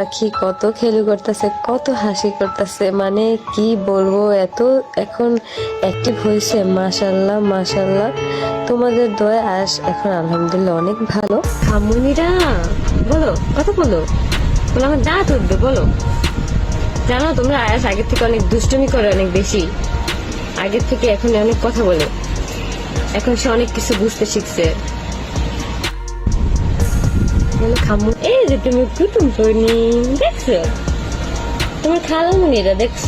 পাখি কত খেলু করতেছে, কত হাসি করতেছে। মানে কি বলব, এত এখন অ্যাক্টিভ হয়েছে মাশাল্লাহ মাশাল্লাহ তোমাদের দয়া আস, এখন আলহামদুলিল্লাহ অনেক ভালো। খামুনিরা, বলো, কথা বলো। বলো, আমার দাঁত উঠবে, বলো। জানো, তোমরা আয়াস আগের থেকে অনেক দুষ্টুমি করে অনেক বেশি। আগের থেকে এখন অনেক কথা বলে। এখন সে অনেক কিছু বুঝতে শিখছে। বলো খামু এই যে তুমি কুটুম পড়নি দেখছ? তোমার খালামুনিরা দেখছ?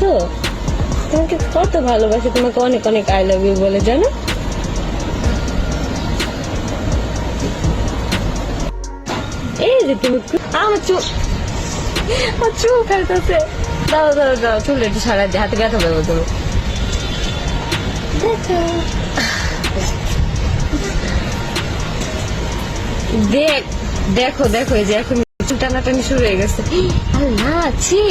তোমাকে কত ভালোবাসে, তোমাকে অনেক অনেক আই লাভ ইউ বলে, জানো? এই যে তুমি আমার চুল আমার চুল খাইতেছে দাও দাও দাও চুল একটু সারা দিয়ে হাতে ব্যথা পাবো তুমি। দেখ, দেখো দেখো, এই যে এখন চুল টানাটানি শুরু হয়ে গেছে। ছি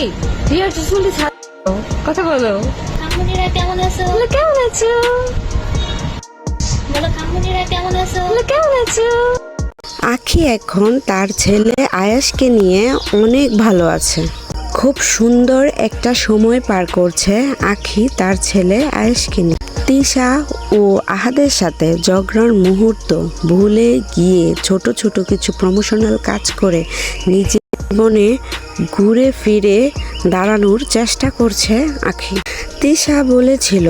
কথা বলো। কামুনিরা কেমন আছো? কেমন আছো? বলো কামুনিরা কেমন আছো? বলো কেমন আছো? আখি এখন তার ছেলে আয়াসকে নিয়ে অনেক ভালো আছে। খুব সুন্দর একটা সময় পার করছে আখি তার ছেলে আয়াসকে নিয়ে। তিশা ও আহাদের সাথে ঝগড়ার মুহূর্ত ভুলে গিয়ে ছোট ছোট কিছু প্রমোশনাল কাজ করে নিজের জীবনে ঘুরে ফিরে দাঁড়ানোর চেষ্টা করছে আখি। তিশা বলেছিল,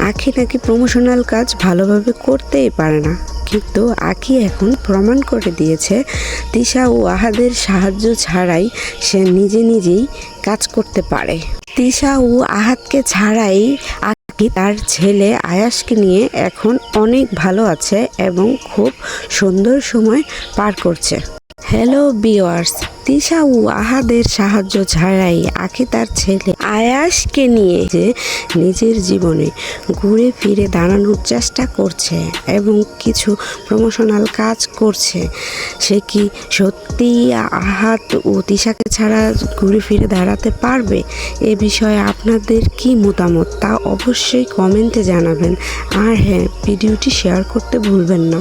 আখি নাকি প্রমোশনাল কাজ ভালোভাবে করতেই পারে না। কিন্তু আখি এখন প্রমাণ করে দিয়েছে তিশা ও আহাদের সাহায্য ছাড়াই সে নিজে নিজেই কাজ করতে পারে। তিশা ও আহাদকে ছাড়াই তার ছেলে আয়াসকে নিয়ে এখন অনেক ভালো আছে এবং খুব সুন্দর সময় পার করছে। হ্যালো বিওয়ার্স তিশা ও আহাদের সাহায্য ছাড়াই আখি তার ছেলে আয়াসকে নিয়ে যে নিজের জীবনে ঘুরে ফিরে দাঁড়ানোর চেষ্টা করছে এবং কিছু প্রমোশনাল কাজ করছে। সে কি সত্যি আহাত ও তিশাকে ছাড়া ঘুরে ফিরে দাঁড়াতে পারবে? এ বিষয়ে আপনাদের কি মতামত তা অবশ্যই কমেন্টে জানাবেন। আর হ্যাঁ ভিডিওটি শেয়ার করতে ভুলবেন না।